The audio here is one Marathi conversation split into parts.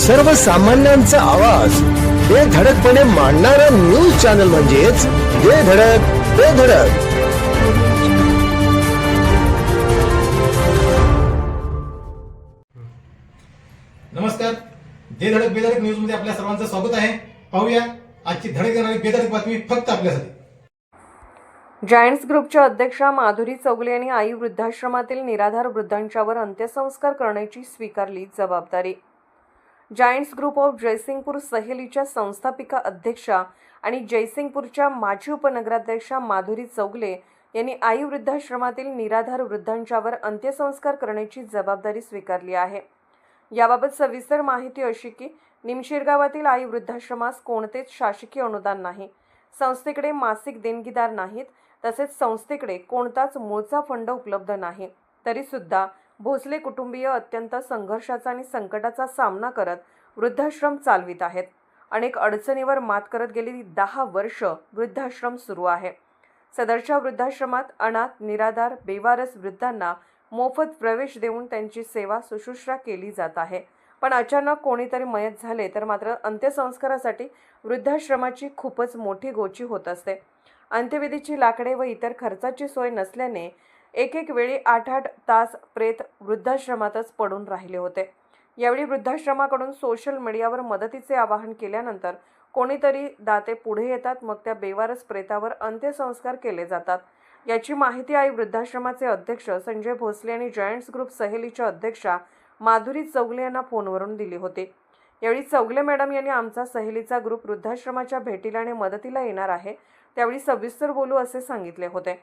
सर्वसामान्यांचा आवाज. बेधडकपणे मांडणारा न्यूज चॅनल म्हणजेच बेधडक बेधडक नमस्कार. जे धडक बेधडक न्यूजमध्ये आपल्या सर्वांचं स्वागत आहे. पाहूया आजची धडक देणारी बेधडक बातमी फक्त आपल्यासाठी. जायंट्स ग्रुपच्या अध्यक्षा माधुरी चौगले यांनी आई वृद्धाश्रमातील निराधार वृद्धांच्यावर अंत्यसंस्कार करण्याची स्वीकारली जबाबदारी. जायंट्स ग्रुप ऑफ जयसिंगपूर सहेलीच्या संस्थापिका अध्यक्षा आणि जयसिंगपूरच्या माजी उपनगराध्यक्षा माधुरी चौगले यांनी आई वृद्धाश्रमातील निराधार वृद्धांच्यावर अंत्यसंस्कार करण्याची जबाबदारी स्वीकारली आहे. याबाबत सविस्तर माहिती अशी की निमशीर गावातील आई वृद्धाश्रमास कोणतेच शासकीय अनुदान नाही. संस्थेकडे मासिक देणगीदार नाहीत तसेच संस्थेकडे कोणताच मूळचा फंड उपलब्ध नाही. तरीसुद्धा भोसले कुटुंबीय अत्यंत संघर्षाचा आणि संकटाचा सामना करत वृद्धाश्रम चालवित आहेत. अनेक अडचणीवर मात करत गेली दहा वर्ष वृद्धाश्रम सुरू आहे. सदरच्या वृद्धाश्रमात अनाथ निराधार बेवारस वृद्धांना मोफत प्रवेश देऊन त्यांची सेवा शुश्रूषा केली जात आहे. पण अचानक कोणीतरी मयत झाले तर मात्र अंत्यसंस्कारासाठी वृद्धाश्रमाची खूपच मोठी गोची होत असते. अंत्यविधीची लाकडे व इतर खर्चाची सोय नसल्याने एक एक वेळी आठ आठ तास प्रेत वृद्धाश्रमातच पडून राहिले होते. यावेळी वृद्धाश्रमाकडून सोशल मीडियावर मदतीचे आवाहन केल्यानंतर कोणीतरी दाते पुढे येतात मग त्या बेवारस प्रेतावर अंत्यसंस्कार केले जातात. याची माहिती आई वृद्धाश्रमाचे अध्यक्ष संजय भोसले आणि जॉईंट्स ग्रुप सहेलीच्या अध्यक्षा माधुरी चौगले यांना फोनवरून दिली होती. यावेळी चौगले मॅडम यांनी आमचा सहेलीचा ग्रुप वृद्धाश्रमाच्या भेटीला आणि मदतीला येणार आहे त्यावेळी सविस्तर बोलू असे सांगितले होते.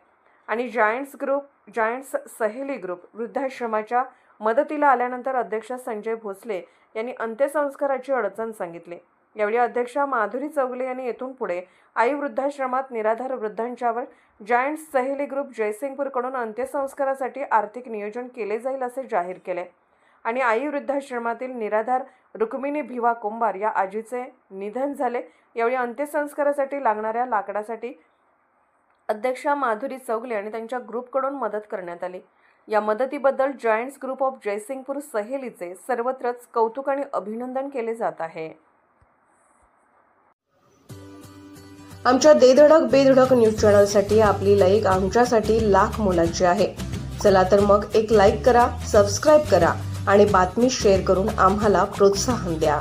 आणि Giants group Giants Saheli group वृद्धाश्रमाच्या मदतीला आल्यानंतर अध्यक्ष संजय भोसले यांनी अंत्यसंस्काराची अडचण सांगितली. यावेळी अध्यक्षा माधुरी चौगले यांनी येथून पुढे आई वृद्धाश्रमात निराधार वृद्धांच्यावर जायंट्स सहेली ग्रुप जयसिंगपूरकडून अंत्यसंस्कारासाठी आर्थिक नियोजन केले जाईल असे जाहीर केले. आणि आई वृद्धाश्रमातील निराधार रुक्मिणी भिवा कुंभार या आजीचे निधन झाले. यावेळी अंत्यसंस्कारासाठी लागणाऱ्या लाकडासाठी अध्यक्षा माधुरी चौगले आणि त्यांच्या ग्रुपकडून मदत करण्यात आली. या मदतीबद्दल जॉईंट्स ग्रुप ऑफ जयसिंगपूर सहेलीचे सर्वत्रच कौतुक आणि अभिनंदन केले जात आहे. आमच्या देधडक बेधडक न्यूज चॅनलसाठी आपली लाईक आमच्यासाठी लाख मोलाची आहे. चला तर मग एक लाईक करा सबस्क्राईब करा आणि बातमी शेअर करून आम्हाला प्रोत्साहन द्या.